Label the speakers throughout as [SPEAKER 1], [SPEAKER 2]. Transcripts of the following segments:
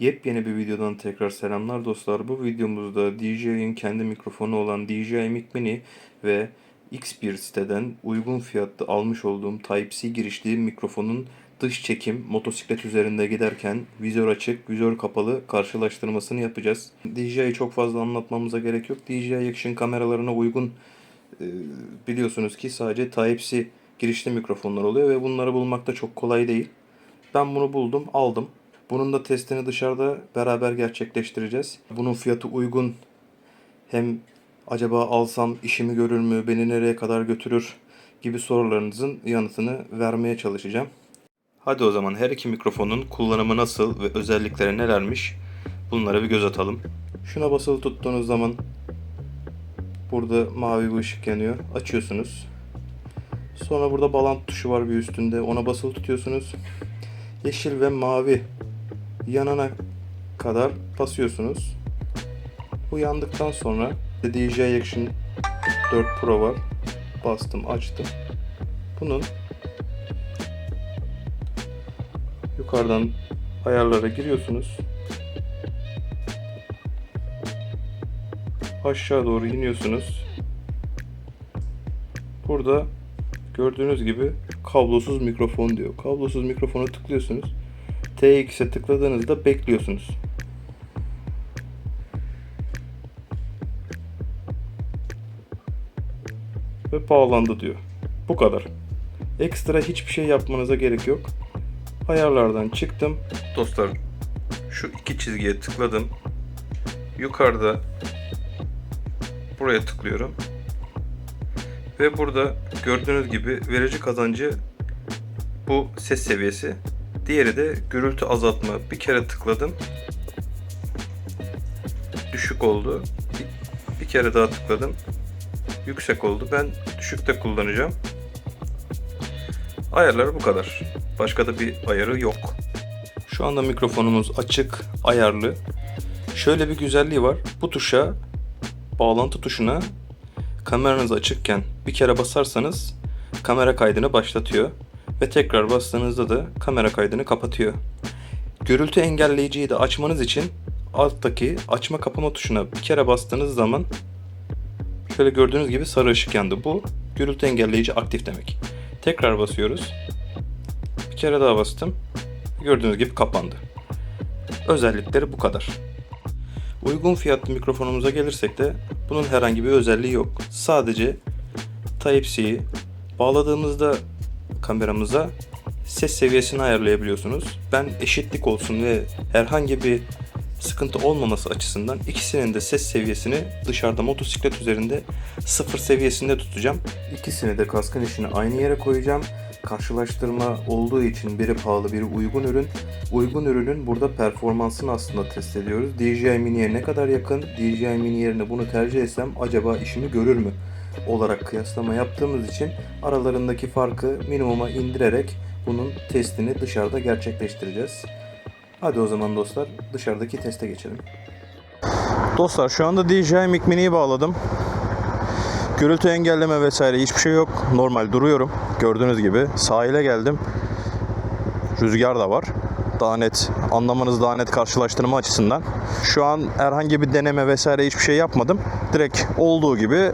[SPEAKER 1] Yepyeni bir videodan tekrar selamlar dostlar. Bu videomuzda DJI'nin kendi mikrofonu olan DJI Mic Mini ve X1 siteden uygun fiyatlı almış olduğum Type-C girişli mikrofonun dış çekim motosiklet üzerinde giderken vizör açık, vizör kapalı karşılaştırmasını yapacağız. DJI'yi çok fazla anlatmamıza gerek yok. DJI Action kameralarına uygun e, biliyorsunuz ki sadece Type-C girişli mikrofonlar oluyor ve bunları bulmak da çok kolay değil. Ben bunu buldum, aldım. Bunun da testini dışarıda beraber gerçekleştireceğiz. Bunun fiyatı uygun. Hem acaba alsam işimi görür mü, beni nereye kadar götürür gibi sorularınızın yanıtını vermeye çalışacağım. Hadi o zaman her iki mikrofonun kullanımı nasıl ve özellikleri nelermiş bunlara bir göz atalım. Şuna basılı tuttuğunuz zaman burada mavi bir ışık yanıyor. Açıyorsunuz. Sonra burada bağlantı tuşu var bir üstünde. Ona basılı tutuyorsunuz. Yeşil ve mavi yanana kadar basıyorsunuz. Bu yandıktan sonra DJI Action 4 Pro var. Bastım, açtım. Bunun yukarıdan ayarlara giriyorsunuz. Aşağı doğru iniyorsunuz. Burada gördüğünüz gibi kablosuz mikrofon diyor. Kablosuz mikrofona tıklıyorsunuz. TX'e tıkladığınızda bekliyorsunuz. Ve bağlandı diyor. Bu kadar. Ekstra hiçbir şey yapmanıza gerek yok. Ayarlardan çıktım. Dostlar şu iki çizgiye tıkladım. Yukarıda buraya tıklıyorum. Ve burada gördüğünüz gibi verici kazancı bu ses seviyesi. Diğeri de gürültü azaltma. Bir kere tıkladım. Düşük oldu. Bir, kere daha tıkladım. Yüksek oldu. Ben düşükte kullanacağım. Ayarları bu kadar. Başka da bir ayarı yok. Şu anda mikrofonumuz açık, ayarlı. Şöyle bir güzelliği var. Bu tuşa, bağlantı tuşuna kameranız açıkken bir kere basarsanız kamera kaydını başlatıyor ve tekrar bastığınızda da kamera kaydını kapatıyor. Gürültü engelleyiciyi de açmanız için alttaki açma kapama tuşuna bir kere bastığınız zaman şöyle gördüğünüz gibi sarı ışık yandı. Bu gürültü engelleyici aktif demek. Tekrar basıyoruz. Bir kere daha bastım. Gördüğünüz gibi kapandı. Özellikleri bu kadar. Uygun fiyatlı mikrofonumuza gelirsek de bunun herhangi bir özelliği yok. Sadece Type-C'yi bağladığımızda kameramıza ses seviyesini ayarlayabiliyorsunuz. Ben eşitlik olsun ve herhangi bir sıkıntı olmaması açısından ikisinin de ses seviyesini dışarıda motosiklet üzerinde sıfır seviyesinde tutacağım. İkisini de kaskın içine aynı yere koyacağım. Karşılaştırma olduğu için biri pahalı biri uygun ürün. Uygun ürünün burada performansını aslında test ediyoruz. DJI Mini'ye ne kadar yakın, DJI Mini yerine bunu tercih etsem acaba işimi görür mü? Olarak kıyaslama yaptığımız için aralarındaki farkı minimuma indirerek bunun testini dışarıda gerçekleştireceğiz. Hadi o zaman dostlar dışarıdaki teste geçelim. Dostlar şu anda DJI Mic Mini'yi bağladım. Gürültü engelleme vesaire hiçbir şey yok. Normal duruyorum. Gördüğünüz gibi sahile geldim. Rüzgar da var. Daha net anlamanız daha net karşılaştırma açısından. Şu an herhangi bir deneme vesaire hiçbir şey yapmadım. Direkt olduğu gibi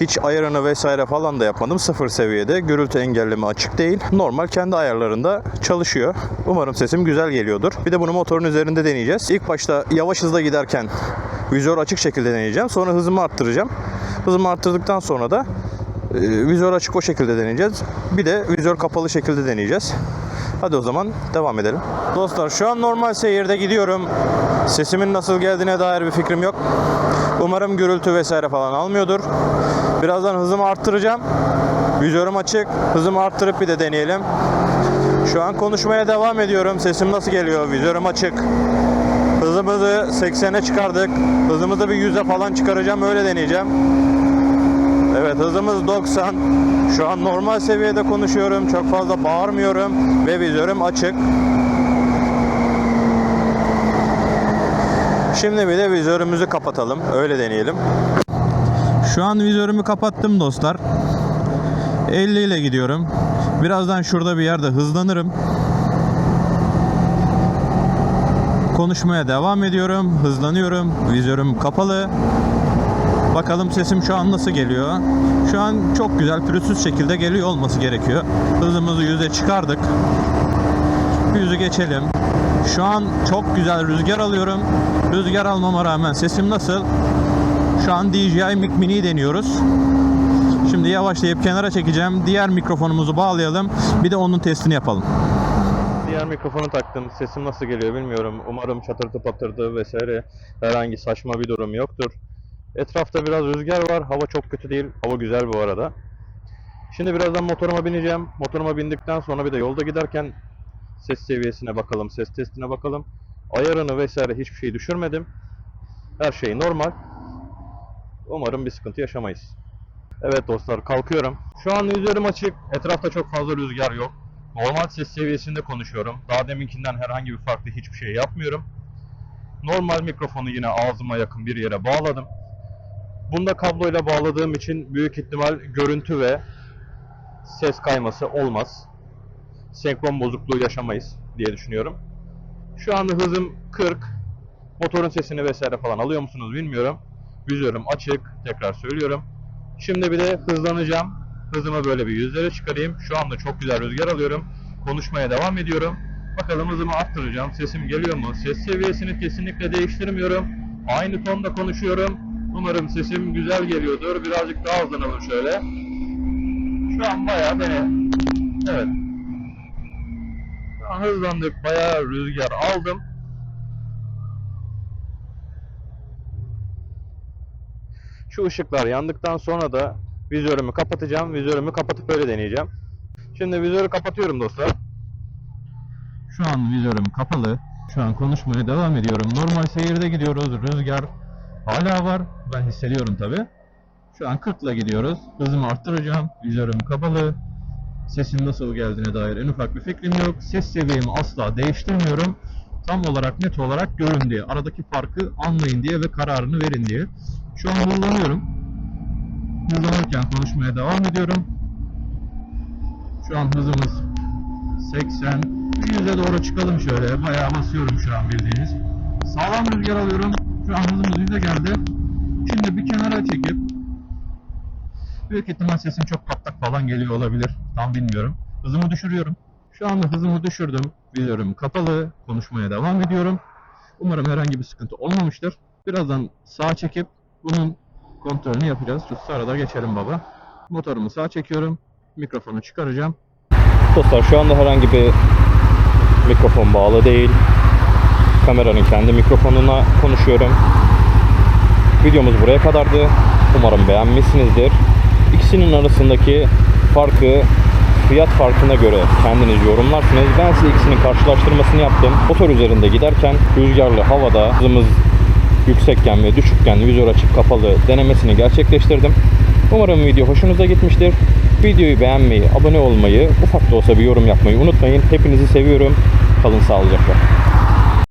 [SPEAKER 1] hiç ayarını vesaire falan da yapmadım. Sıfır seviyede. Gürültü engelleme açık değil. Normal kendi ayarlarında çalışıyor. Umarım sesim güzel geliyordur. Bir de bunu motorun üzerinde deneyeceğiz. İlk başta yavaş hızda giderken vizör açık şekilde deneyeceğim. Sonra hızımı arttıracağım. Hızımı arttırdıktan sonra da vizör açık o şekilde deneyeceğiz. Bir de vizör kapalı şekilde deneyeceğiz. Hadi o zaman devam edelim. Dostlar şu an normal seyirde gidiyorum. Sesimin nasıl geldiğine dair bir fikrim yok. Umarım gürültü vesaire falan almıyordur. Birazdan hızımı arttıracağım. Vizörüm açık. Hızımı arttırıp bir de deneyelim. Şu an konuşmaya devam ediyorum. Sesim nasıl geliyor? Vizörüm açık. Hızımızı 80'e çıkardık. Hızımızı bir 100'e falan çıkaracağım. Öyle deneyeceğim. Evet hızımız 90. Şu an normal seviyede konuşuyorum. Çok fazla bağırmıyorum. Ve vizörüm açık. Şimdi bir de vizörümüzü kapatalım. Öyle deneyelim. Şu an vizörümü kapattım dostlar. 50 ile gidiyorum. Birazdan şurada bir yerde hızlanırım.
[SPEAKER 2] konuşmaya devam ediyorum. Hızlanıyorum. Vizörüm kapalı. Bakalım sesim şu an nasıl geliyor. Şu an çok güzel pürüzsüz şekilde geliyor olması gerekiyor. Hızımızı yüze çıkardık. Yüzü geçelim. Şu an çok güzel rüzgar alıyorum. Rüzgar almama rağmen sesim nasıl? Şu an DJI Mic Mini'yi deniyoruz. Şimdi yavaşlayıp kenara çekeceğim. Diğer mikrofonumuzu bağlayalım. Bir de onun testini yapalım. Diğer mikrofonu taktım. Sesim nasıl geliyor bilmiyorum. Umarım çatırtı patırtı vesaire herhangi saçma bir durum yoktur. Etrafta biraz rüzgar var. Hava çok kötü değil. Hava güzel bu arada. Şimdi birazdan motoruma bineceğim. Motoruma bindikten sonra bir de yolda giderken ses seviyesine bakalım, ses testine bakalım. Ayarını vesaire hiçbir şey düşürmedim. Her şey normal. Umarım bir sıkıntı yaşamayız. Evet dostlar kalkıyorum. Şu an üzerim açık. Etrafta çok fazla rüzgar yok. Normal ses seviyesinde konuşuyorum. Daha deminkinden herhangi bir farklı hiçbir şey yapmıyorum. Normal mikrofonu yine ağzıma yakın bir yere bağladım. Bunda kabloyla bağladığım için büyük ihtimal görüntü ve ses kayması olmaz. Senkron bozukluğu yaşamayız diye düşünüyorum. Şu anda hızım 40. Motorun sesini vesaire falan alıyor musunuz bilmiyorum. Vizörüm açık. Tekrar söylüyorum. Şimdi bir de hızlanacağım. Hızımı böyle bir yüzlere çıkarayım. Şu anda çok güzel rüzgar alıyorum. Konuşmaya devam ediyorum. Bakalım hızımı arttıracağım. Sesim geliyor mu? Ses seviyesini kesinlikle değiştirmiyorum. Aynı tonda konuşuyorum. Umarım sesim güzel geliyordur. Birazcık daha hızlanalım şöyle. Şu an bayağı beni... Evet. An hızlandık. Bayağı rüzgar aldım. Şu ışıklar yandıktan sonra da vizörümü kapatacağım. Vizörümü kapatıp öyle deneyeceğim. Şimdi vizörü kapatıyorum dostlar. Şu an vizörüm kapalı. Şu an konuşmaya devam ediyorum. Normal seyirde gidiyoruz. Rüzgar hala var. Ben hissediyorum tabi. Şu an 40 ile gidiyoruz. Hızımı arttıracağım. Vizörüm kapalı. Sesin nasıl geldiğine dair en ufak bir fikrim yok. Ses seviyemi asla değiştirmiyorum. Tam olarak net olarak görün diye. Aradaki farkı anlayın diye ve kararını verin diye. Şu an hızlanıyorum. Hızlanırken konuşmaya devam ediyorum. Şu an hızımız 80. 100'e doğru çıkalım şöyle. Bayağı basıyorum şu an bildiğiniz. Sağlam rüzgar alıyorum. Hızımız 100'e geldi. Şimdi bir kenara çekip büyük ihtimal sesim çok patlak falan geliyor olabilir. Tam bilmiyorum. Hızımı düşürüyorum. Şu anda hızımı düşürdüm. Vizörüm kapalı. Konuşmaya devam ediyorum. Umarım herhangi bir sıkıntı olmamıştır. Birazdan sağa çekip bunun kontrolünü yapacağız. Şu sırada geçelim baba. Motorumu sağa çekiyorum. Mikrofonu çıkaracağım. Dostlar şu anda herhangi bir mikrofon bağlı değil. Kameranın kendi mikrofonuna konuşuyorum. Videomuz buraya kadardı. Umarım beğenmişsinizdir. İkisinin arasındaki farkı fiyat farkına göre kendiniz yorumlarsınız. Ben size ikisinin karşılaştırmasını yaptım. Motor üzerinde giderken rüzgarlı havada hızımız yüksekken ve düşükken vizör açık kapalı denemesini gerçekleştirdim. Umarım video hoşunuza gitmiştir. Videoyu beğenmeyi, abone olmayı, ufak da olsa bir yorum yapmayı unutmayın. Hepinizi seviyorum. Kalın sağlıcakla.